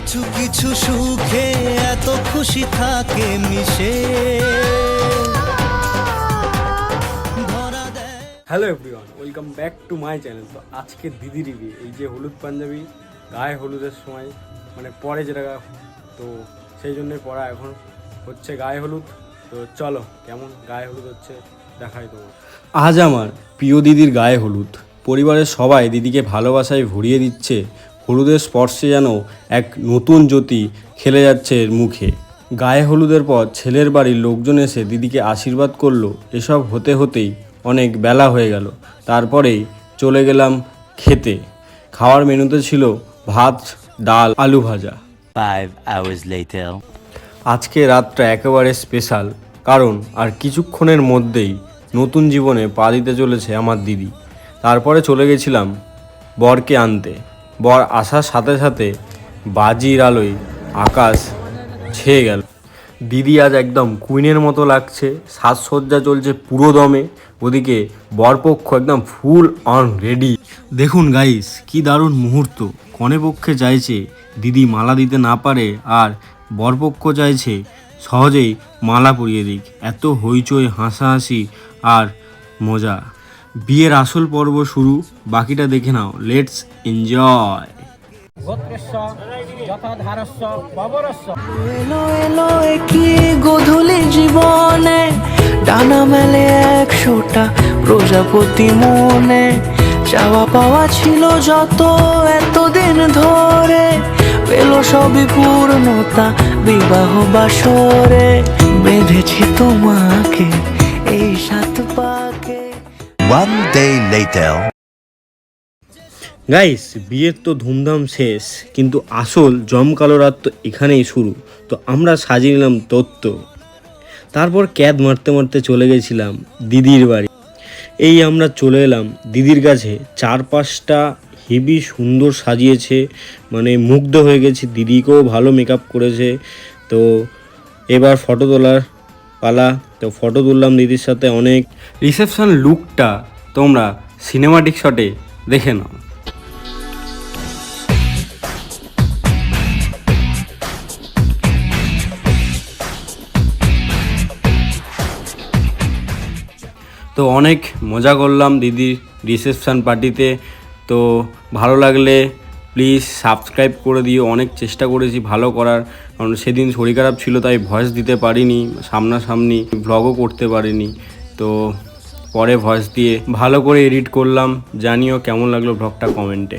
কিছু কিছু সুখে এত খুশি থাকে মিশে। Hello everyone welcome back to my channel তো আজকে দিদি রিভি এই যে হলুদ পাঞ্জাবি গায়ে হলুদের সময় মানে পরে যেটা তো সেই জন্যই পরা এখন হচ্ছে গায়ে হলুদ। তো চলো কেমন গায়ে হলুদ হচ্ছে দেখাই তোমার আজ আমার প্রিয় দিদির গায়ে হলুদ। পরিবারের সবাই দিদিকে ভালোবাসায় ভরিয়ে দিচ্ছে হলুদের স্পর্শে যেন এক নতুন জ্যোতি খেলে যাচ্ছে এর মুখে। গায়ে হলুদের পর ছেলের বাড়ির লোকজন এসে দিদিকে আশীর্বাদ করল। এসব হতে হতেই অনেক বেলা হয়ে গেল। তারপরেই চলে গেলাম খেতে। খাওয়ার মেনুতে ছিল ভাত ডাল আলু ভাজা। Five hours later. আজকে রাতটা একেবারে স্পেশাল কারণ আর কিছুক্ষণের মধ্যেই নতুন জীবনে পা দিতে চলেছে আমার দিদি। তারপরে চলে গেছিলাম বরকে আনতে। বর আসার সাথে সাথে বাজির আলোয় আকাশ ছেয়ে গেল। দিদি আজ একদম কুইনের মতো লাগছে, সাজসজ্জা চলছে পুরো দমে, ওদিকে বরপক্ষ একদম ফুল অন রেডি দেখুন গাইস কি দারুণ মুহূর্ত। কনে পক্ষে চাইছে দিদি মালা দিতে না পারে আর বরপক্ষ চাইছে সহজেই মালা পরিয়ে দিক। এত হইচই, হাসাহাসি আর মজা। বিয়ের আসল পর্ব শুরু। বাকিটা দেখে নাও। লেটস এনজয় এলো এলো কি গধূলি জীবনে ডানা মেলে একশোটা প্রজাপতি মনে। চাওয়া পাওয়া ছিল যত এতদিন ধরে পেল সবই পূর্ণতা বিবাহ বাসরে। বেঁধেছি তোমাকে One day later. গাইস বিয়ের তো ধুমধাম শেষ, কিন্তু আসল জমকালো রাত তো এখানেই শুরু। তো আমরা সাজিয়ে নিলাম তত্ত্ব। তারপর ক্যাদ মারতে মারতে চলে গেছিলাম দিদির বাড়ি। এই আমরা চলে এলাম দিদির কাছে। চার পাঁচটা হেভি সুন্দর সাজিয়েছে মানে মুগ্ধ হয়ে গেছি। দিদিকেও ভালো মেকআপ করেছে। তো এবার ফটো তোলার পালা। তো ফটো তুললাম দিদির সাথে অনেক। রিসেপশন লুকটা তোমরা সিনেমাটিক শটে দেখে নাও। তো অনেক মজা করলাম দিদির রিসেপশান পার্টিতে তো ভালো লাগলে প্লিজ সাবস্ক্রাইব করে দিও। অনেক চেষ্টা করেছি ভালো করার। কারণ সেদিন শরীর খারাপ ছিল, তাই ভয়েস দিতে পারিনি, সামনাসামনি ব্লগও করতে পারিনি। তো পরে ভয়েস দিয়ে ভালো করে এডিট করলাম, জানিও কেমন লাগল ব্লগটা কমেন্টে